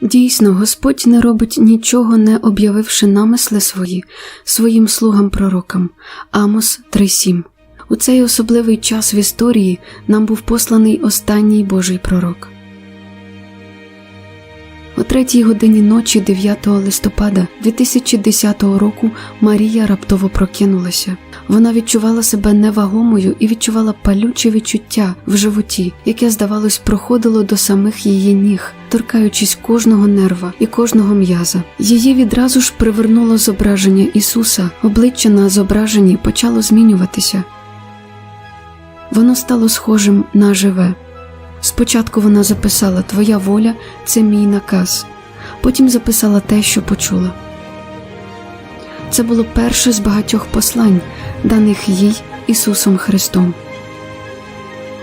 Дійсно, Господь не робить нічого, не об'явивши намисли свої своїм слугам пророкам. Амос 3.7 У цей особливий час в історії нам був посланий останній Божий пророк. Третій годині ночі 9 листопада 2010 року Марія раптово прокинулася. Вона відчувала себе невагомою і відчувала палюче відчуття в животі, яке, здавалось, проходило до самих її ніг, торкаючись кожного нерва і кожного м'яза. Її відразу ж привернуло зображення Ісуса, обличчя на зображенні почало змінюватися. Воно стало схожим на живе. Спочатку вона записала Твоя воля це мій наказ, потім записала те, що почула. Це було перше з багатьох послань, даних їй Ісусом Христом.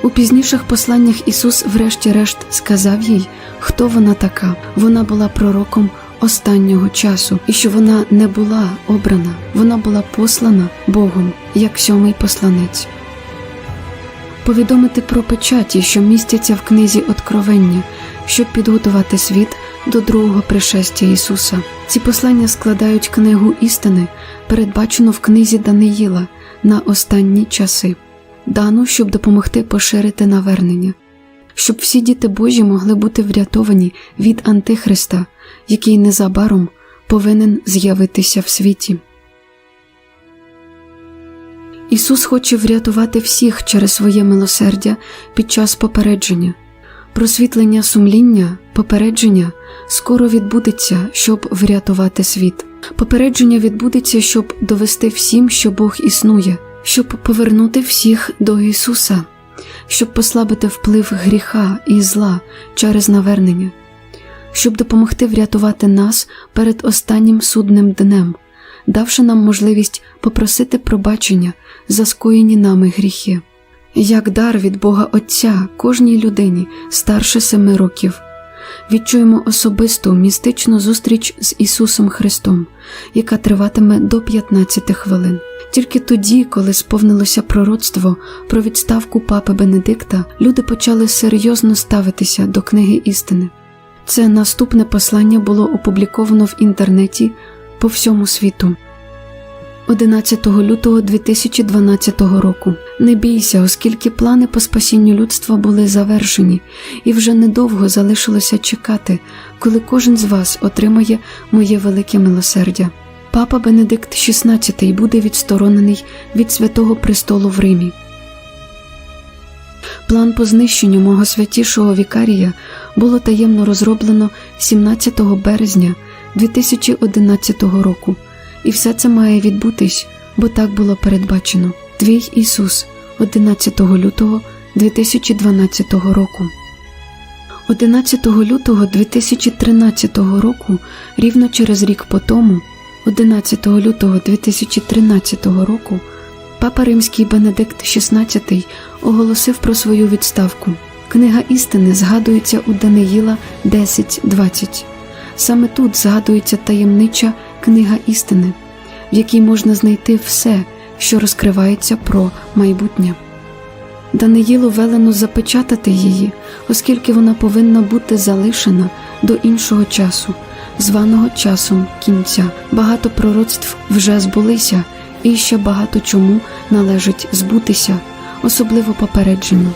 У пізніших посланнях Ісус, врешті-решт, сказав їй, хто вона така. Вона була пророком останнього часу, і що вона не була обрана, вона була послана Богом як сьомий посланець повідомити про печаті, що містяться в книзі Откровення, щоб підготувати світ до другого пришестя Ісуса. Ці послання складають книгу істини, передбачену в книзі Даниїла на останні часи, дану, щоб допомогти поширити навернення, щоб всі діти Божі могли бути врятовані від Антихриста, який незабаром повинен з'явитися в світі. Ісус хоче врятувати всіх через своє милосердя під час попередження. Просвітлення сумління, попередження скоро відбудеться, щоб врятувати світ. Попередження відбудеться, щоб довести всім, що Бог існує, щоб повернути всіх до Ісуса, щоб послабити вплив гріха і зла через навернення, щоб допомогти врятувати нас перед останнім судним днем, давши нам можливість попросити пробачення за скоєні нами гріхи, як дар від Бога Отця кожній людині старше семи років. Відчуємо особисту містичну зустріч з Ісусом Христом, яка триватиме до 15 хвилин. Тільки тоді, коли сповнилося пророцтво про відставку папи Бенедикта, люди почали серйозно ставитися до книги істини. Це наступне послання було опубліковано в інтернеті по всьому світу. 11 лютого 2012 року. Не бійся, оскільки плани по спасінню людства були завершені, і вже недовго залишилося чекати, коли кожен з вас отримає моє велике милосердя. Папа Бенедикт XVI буде відсторонений від святого престолу в Римі. План по знищенню мого святішого вікарія було таємно розроблено 17 березня 2011 року. І все це має відбутись, бо так було передбачено. Твій Ісус 11 лютого 2012 року. 11 лютого 2013 року, рівно через рік по тому, 11 лютого 2013 року, Папа Римський Бенедикт XVI оголосив про свою відставку. Книга істини згадується у Даниїла 10.20. Саме тут згадується таємнича книга істини, в якій можна знайти все, що розкривається про майбутнє. Даниїлу велено запечатати її, оскільки вона повинна бути залишена до іншого часу, званого часом кінця. Багато пророцтв вже збулися, і ще багато чому належить збутися, особливо попереджено.